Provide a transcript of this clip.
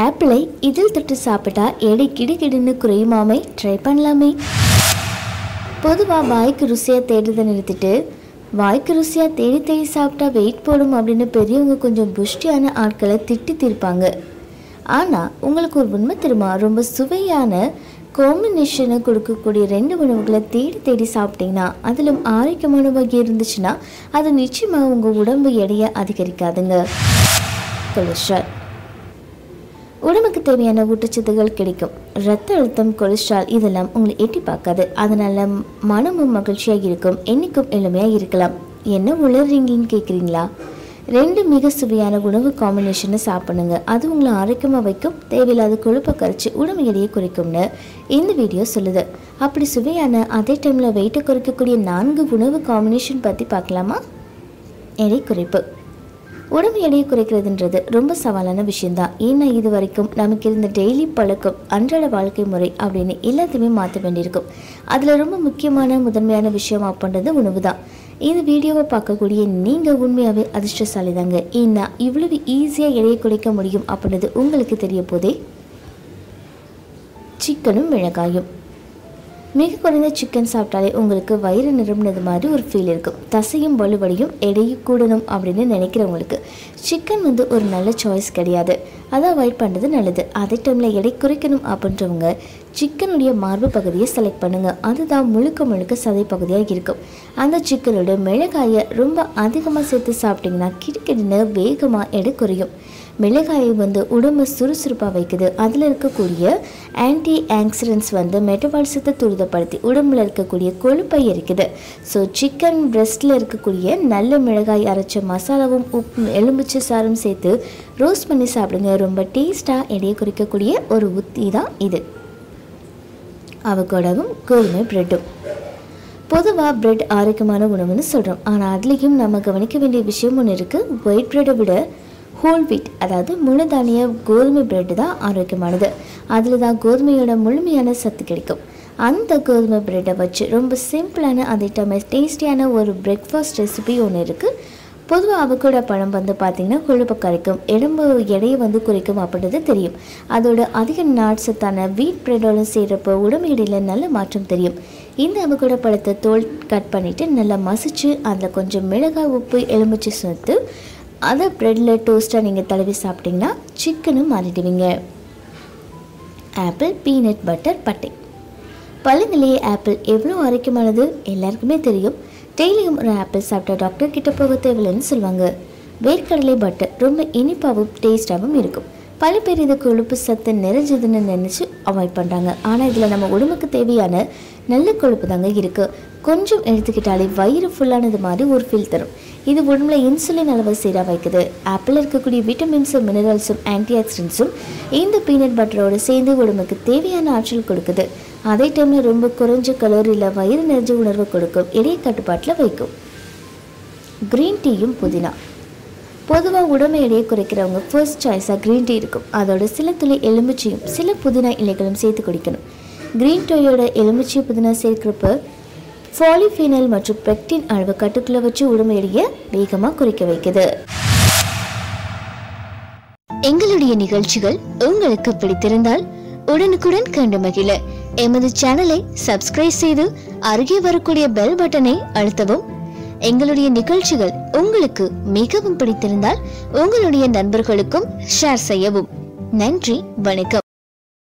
ஆப்பிளை இதில் தொட்டு சாப்பிட்டா எடை கிடுகிடுன்னு குறையுமாமே ட்ரை பண்ணலாமே. பொதுவாக வாய்க்கு ருசியாக தேடுறதை நிறுத்திட்டு வாய்க்கு ருசியாக தேடி தேடி சாப்பிட்டா வெயிட் போடும் அப்படின்னு பெரியவங்க கொஞ்சம் புஷ்டியான ஆட்களை திட்டி தீர்ப்பாங்க. ஆனால் உங்களுக்கு ஒரு உண்மை தெரியுமா? ரொம்ப சுவையான காம்பினேஷனை கொடுக்கக்கூடிய ரெண்டு உணவுகளை தேடி தேடி சாப்பிட்டீங்கன்னா அதிலும் ஆரோக்கியமான வகை இருந்துச்சுன்னா அது நிச்சயமாக உங்கள் உடம்பு எடையை அதிகரிக்காதுங்க. கொலஸ்ட்ரால் உடம்புக்கு தேவையான ஊட்டச்சத்துகள் கிடைக்கும். ரத்த அழுத்தம் கொலஸ்ட்ரால் இதெல்லாம் உங்களை எட்டி பார்க்காது. அதனால மனமும் மகிழ்ச்சியாக இருக்கும். என்னைக்கும் எளிமையாக இருக்கலாம். என்ன உளறீங்கன்னு கேட்குறீங்களா ரெண்டு மிக சுவையான உணவு காம்பினேஷனை சாப்பிடுங்க. அது உங்களை ஆரோக்கியமாக வைக்கும். தேவையில்லாத கொழுப்பை கரைச்சி உடம்பு எடையை குறைக்கும்னு இந்த வீடியோ சொல்லுது. அப்படி சுவையான அதே டைமில் வெயிட்டை குறைக்கக்கூடிய நான்கு உணவு காம்பினேஷன் பற்றி பார்க்கலாமா? எடை குறைப்பு. உடம்பு எடையை குறைக்கிறதுன்றது ரொம்ப சவாலான விஷயம்தான். ஏன்னா இது வரைக்கும் நமக்கு இருந்த டெய்லி பழக்கம் அன்றாட வாழ்க்கை முறை அப்படின்னு எல்லாத்தையுமே மாற்ற வேண்டியிருக்கும். அதில் ரொம்ப முக்கியமான முதன்மையான விஷயம் அப்படின்றது உணவு தான் இந்த வீடியோவை பார்க்கக்கூடிய நீங்கள் உண்மையாகவே அதிர்ஷ்டசாலி தாங்க ஏன்னா இவ்வளவு ஈஸியாக எடையை குறைக்க முடியும் அப்படின்றது உங்களுக்கு தெரிய போதே சிக்கனும் மிளகாயும். மிக குறைந்த சிக்கன் சாப்பிட்டாலே உங்களுக்கு வயிறு நிரம்பினது மாதிரி ஒரு ஃபீல் இருக்கும். தசையும் வலுவடையும் எடையும் கூடணும் அப்படின்னு நினைக்கிறவங்களுக்கு சிக்கன் வந்து ஒரு நல்ல சாய்ஸ் கிடையாது. அதை அவாய்ட் பண்ணுறது நல்லது. அதே டைமில் எடை குறைக்கணும் அப்படின்றவங்க சிக்கனுடைய மார்பு பகுதியை செலக்ட் பண்ணுங்கள் அதுதான் முழுக்க முழுக்க சதை பகுதியாக இருக்கும். அந்த சிக்கனோட மிளகாயை ரொம்ப அதிகமாக சேர்த்து சாப்பிட்டிங்கன்னா கிடுக்கிடுன்னு வேகமாக எடை குறையும். மிளகாயை வந்து உடம்பு சுறுசுறுப்பாக வைக்குது. அதில் இருக்கக்கூடிய ஆன்டி ஆக்சிடென்ட்ஸ் வந்து மெட்டபாலிசத்தை துரிதப்படுத்தி உடம்புல இருக்கக்கூடிய கொழுப்பை இருக்குது ஸோ சிக்கன் பிரெஸ்ட்டில் இருக்கக்கூடிய நல்ல மிளகாய் அரைச்ச மசாலாவும் உப்பு எலுமிச்சை சாரும் சேர்த்து ரோஸ்ட் பண்ணி சாப்பிடுங்க. ரொம்ப டேஸ்ட்டாக எடையை குறைக்கக்கூடிய ஒரு உத்தி தான் இது. அவகோடாவும் கோதுமை பிரெட்டும் பொதுவாக பிரெட் ஆரோக்கியமான உணவுன்னு சொல்கிறோம் ஆனால் அதுலேயும் நம்ம கவனிக்க வேண்டிய விஷயம் ஒன்று இருக்குது ஒயிட் பிரெட்டை விட ஹோல் வீட் அதாவது முழு தானிய கோதுமை பிரெட்டு தான் ஆரோக்கியமானது. அதில் தான் கோதுமையோட முழுமையான சத்து கிடைக்கும். அந்த கோதுமை பிரெட்டை வச்சு ரொம்ப சிம்பிளான அதே டைம் டேஸ்டியான ஒரு பிரேக்ஃபாஸ்ட் ரெசிபி ஒன்று இருக்குது பொதுவாக அவக்கூட பழம் வந்து பார்த்திங்கன்னா கொழுப்பை கரைக்கும் எலும்பு எடையை வந்து குறைக்கும் அப்படின்றது தெரியும். அதோட அதிக நாட்சத்தான வீட் பிரெட்டோட செய்கிறப்போ உடம்பு எடையில் நல்ல மாற்றம் தெரியும். இந்த அவக்கூட பழத்தை தோல் கட் பண்ணிவிட்டு நல்லா மசிச்சு அதில் கொஞ்சம் மிளகாய் உப்பு எலுமிச்சு சேர்த்து அதை ப்ரெட்டில் டோஸ்ட்டாக நீங்கள் தடவி சாப்பிட்டிங்கன்னா சிக்கனும் மாறிடுவீங்க. ஆப்பிள் பீனட் பட்டர் பட்டை. பழங்களே ஆப்பிள் எவ்வளோ ஆரோக்கியமானது எல்லாருக்குமே தெரியும். டெய்லியும் ஒரு ஆப்பிள் சாப்பிட்டா டாக்டர் கிட்ட போக தேவையில்லைன்னு சொல்லுவாங்க. வேர்க்கடலை பட்டர் ரொம்ப இனிப்பாகவும் டேஸ்டாகவும் இருக்கும். பல பேர் இது கொழுப்பு சத்து நிறைஞ்சதுன்னு நினச்சி அவாய்ட் பண்ணுறாங்க ஆனால் இதில் நம்ம உடம்புக்கு தேவையான நல்ல கொழுப்பு தாங்க இருக்குது கொஞ்சம் எடுத்துக்கிட்டாலே வயிறு ஃபுல்லானது மாதிரி ஒரு ஃபீல் தரும். இது உடம்புல இன்சுலின் அளவை சீராக வைக்குது. ஆப்பிள் இருக்கக்கூடிய விட்டமின்ஸும் மினரல்ஸும் ஆன்டி ஆக்சிடென்ட்ஸும் இந்த பீனட் பட்டரோடு சேர்ந்து உடம்புக்கு தேவையான ஆற்றல் கொடுக்குது. அதே டைமில் ரொம்ப குறைஞ்ச கலோரியில் வயிறு நிறைஞ்ச உணர்வு கொடுக்கும். இடைய கட்டுப்பாட்டில் வைக்கும். க்ரீன் டீயும் புதினா. பொதுவாக உடம்பு எடையை குறைக்கிறவங்க ஃபர்ஸ்ட் சாய்ஸாக க்ரீன் டீ இருக்கும். அதோட சில துளி எலுமிச்சையும் சில புதினா இலைகளும் சேர்த்து குடிக்கணும். க்ரீன் டீயோட எலுமிச்சை புதினா சேர்க்கிறப்ப ஃபாலிஃபீனல் மற்றும் பெக்டின் அளவு கட்டுக்குள்ளே வச்சு உடம்பு வேகமாக குறைக்க வைக்குது. எங்களுடைய நிகழ்ச்சிகள் உங்களுக்கு பிடித்திருந்தால் உடனுக்குடன் கண்டு மகிழ. எமது சேனலை சப்ஸ்கிரைப் செய்து அருகே வரக்கூடிய பெல் பட்டனை அழுத்தவும். எங்களுடைய நிகழ்ச்சிகள் உங்களுக்கு மிகவும் பிடித்திருந்தால் உங்களுடைய நண்பர்களுக்கும் ஷேர் செய்யவும். நன்றி வணக்கம்.